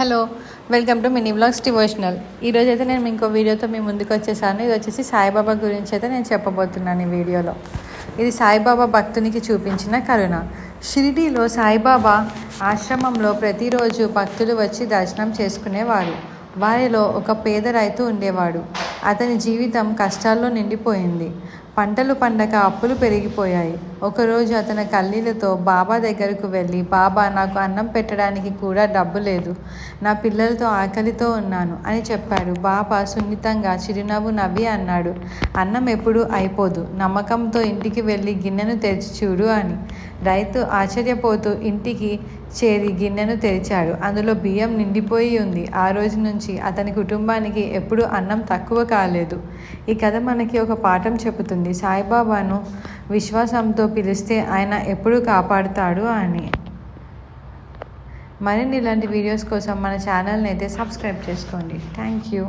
Hello welcome to mini blogs devotional. ఈరోజు అయితే నేను ఇంకో వీడియోతో మీ ముందుకు వచ్చేసాను. ఇది వచ్చేసి సాయిబాబా గురించి అయితే నేను చెప్పబోతున్నాను ఈ వీడియోలో. ఇది సాయిబాబా భక్తునికి చూపించిన కరుణ. షిరిడీలో సాయిబాబా ఆశ్రమంలో ప్రతిరోజు భక్తులు వచ్చి దర్శనం చేసుకునేవారు. వారిలో ఒక పేద రైతు ఉండేవాడు. అతని జీవితం కష్టాల్లో నిండిపోయింది. పంటలు పండక అప్పులు పెరిగిపోయాయి. ఒకరోజు అతని కన్నీళ్ళతో బాబా దగ్గరకు వెళ్ళి బాబా నాకు అన్నం పెట్టడానికి కూడా డబ్బు లేదు. నా పిల్లలతో ఆకలితో ఉన్నాను అని చెప్పాడు. బాబా సున్నితంగా చిరునవ్వు నవ్వి అన్నాడు. అన్నం ఎప్పుడూ అయిపోదు. నమ్మకంతో ఇంటికి వెళ్ళి గిన్నెను తెరిచి చూడు అని. రైతు ఆశ్చర్యపోతూ ఇంటికి చేరి గిన్నెను తెరిచాడు. అందులో బియ్యం నిండిపోయి ఉంది. ఆ రోజు నుంచి నుంచి అతని కుటుంబానికి ఎప్పుడూ అన్నం తక్కువ కాలేదు. ఈ కథ మనకి ఒక పాఠం చెబుతుంది. సాయిబాబాను విశ్వాసంతో పిలిస్తే ఆయన ఎప్పుడు కాపాడుతాడు అని. మరిన్ని ఇలాంటి వీడియోస్ కోసం మన ఛానల్ని అయితే సబ్స్క్రైబ్ చేసుకోండి. Thank you.